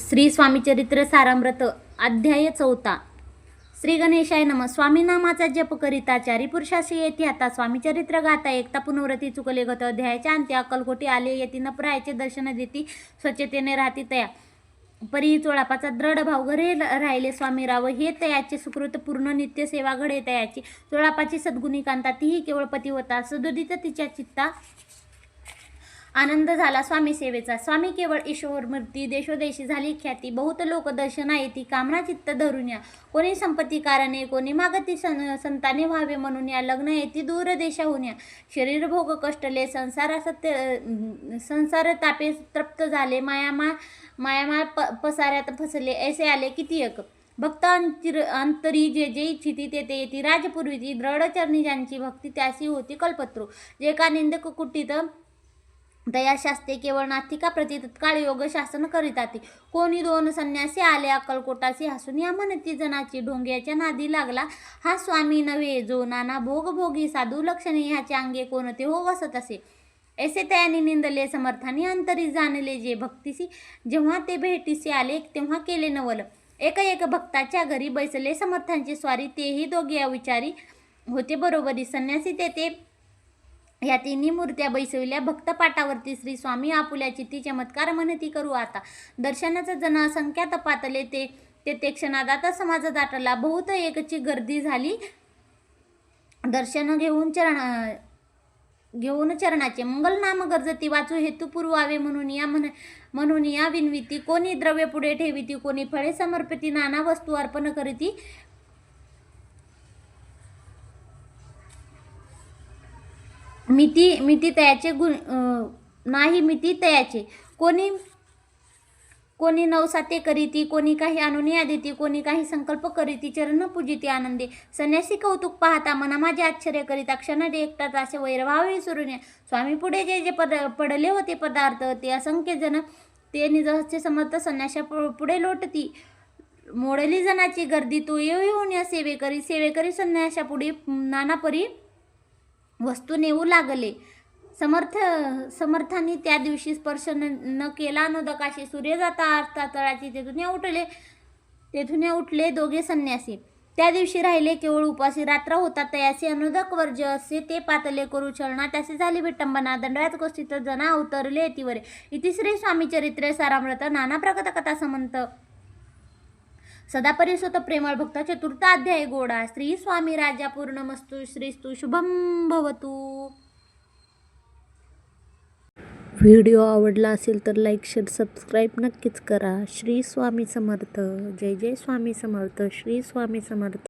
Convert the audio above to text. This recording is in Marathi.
श्री स्वामी चरित्र सारामृत अध्याय चौथा. श्री गणेशाय नम. स्वामी नामाचा जप करिता चारी पुरुषाशी येथे आता स्वामी चरित्र गाता एकता पुनवरती चुकले गत अध्यायाच्या अंत्य अक्कलकोटी आले येती न दर्शन देती स्वच्छतेने राहती तया. परी चोळापाचा दृढ भाव घरे राहिले स्वामीराव हे तयाचे सुकृत पूर्ण नित्य सेवा घडे तयाची. चोळापाची सद्गुणी कांता तीही केवळ पतिवता सदोदित तिच्या चित्ता आनंद झाला स्वामी सेवेचा. स्वामी केवळ ईश्वर मूर्ती देशोदेशी झाली. ख्याती बहुत लोक दर्शना येती कामना चित्त धरून या. कोणी संपत्ती कारणे कोणी मागती सन संताने व्हावे म्हणून या. लग्न येती दूर देशाहून या. शरीर भोग कष्टले संसारासत्य संसार तापे तृप्त झाले. मायामा मायामा प पसाऱ्यात फसले. ऐसे आले किती एक? भक्त अंतिर अंतरी जे जे इच्छिती ते ते येती. राजपूर्वीची दृढ चरणी ज्यांची भक्ती त्याशी होती कल्पत्रू जे का निंदक कुटीत दया शास्ते केवळ नाथिका प्रती तत्काळ योग शासन करीताती कोणी दोन संन्यासी आले अक्कलकोटासी हसून या म्हणती जनाची ढोंग्याच्या नादी लागला. हा स्वामी नव्हे जो नाना भोग भोगी साधू लक्षणे ह्याचे अंगे कोणते हो वसत असे. ऐसे त्याने निंदले समर्थाने अंतरी जाणले जे भक्तीसी जेव्हा ते भेटीसी आले तेव्हा केले नवल. एक एक भक्ताच्या घरी बैसले समर्थांची स्वारी तेही दोघे अविचारी होते बरोबरी. संन्यासी तेथे ह्या तिन्ही मूर्त्या बैसविल्या. भक्त पाटावरती श्री स्वामी आपुल्याची ती चमत्कार म्हणती करू आता. दर्शनाचं जन असंख्या तपातले ते ते ते क्षणात आता समाज दाटला बहुत एकची गर्दी झाली. दर्शन घेऊन चरण घेऊन चरणाचे मंगल नाम गरजती वाचू हेतू पुरवावे म्हणून या म्हण म्हणून या विनविती. कोणी द्रव्य पुढे ठेविती कोणी फळे समर्पिती. नाना वस्तू अर्पण करीती. मिती मिती तयाचे गुण नाही मिती तयाचे. कोणी कोणी नवसाते करीती कोणी काही अनुनिया देती कोणी काही संकल्प करीती चरण पूजिती आनंदे. संन्यासी कौतुक पाहता मना माझे आश्चर्य करीता क्षण एकटाच असे वैरभावे सुरून स्वामी पुढे जे जे पद पडले होते पदार्थ ते असंख्य जण ते निजहस्ते समर्थ संन्याशा पु- पुढे लोटती. मोडली जनाची गर्दी तो येऊ येऊन या सेवेकरी सेवेकरी संन्याशा पुढे नाना परी वस्तू नेऊ लागले. समर्थ समर्थांनी त्या दिवशी स्पर्श न न केला. नदकाशी सूर्य जाता असता तळाची तेथून उठले. तेथून उठले दोघे संन्यासी. त्या दिवशी राहिले केवळ उपासी रात्र होता तयासी. अनुदक वर्ज असे ते पातले करू चरणा त्याचे झाली विटंबना. दंडव्यात गोष्टीत जना अवतरले तिवरे इतिश्री स्वामी चरित्रे सारामृत. नाना प्रगत कथा समंत. सदापरी परिसुत प्रेमळ भक्त चतुर्थ अध्याय गोडा. श्री स्वामी राजा पूर्णमस्तु श्रीस्तु शुभम भवतु. व्हिडिओ आवडला असेल तर लाईक शेअर सबस्क्राईब नक्कीच करा. श्री स्वामी समर्थ. जय जय स्वामी समर्थ. श्री स्वामी समर्थ.